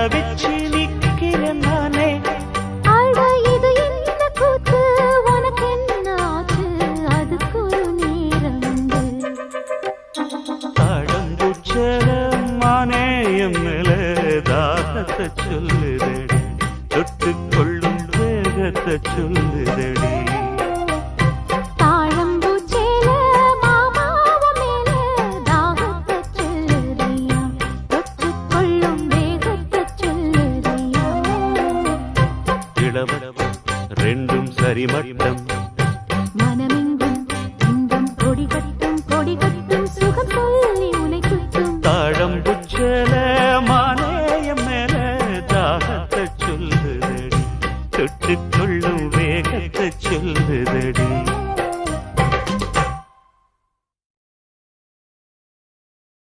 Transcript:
தவிச்சு நிக்கிறேன் நானே. மானே என் மேல தாகத்தை சொல்லுதடி. தொட்டுக்கொள்ளும் வேகத்தை சொல்லுதடி. இளவட்டம் ரெண்டும் சரிமட்டம். மனமெங்கும் இன்பம் கொடிகட்டும் கொடிகட்டும் சுகம் சொல்லி உனை குத்தும் தாழம் புச்சல மானேயம் மேல தாகத்தை சொல்லுதடி. தொட்டுக் வேகத்தை சொல்லுதடி.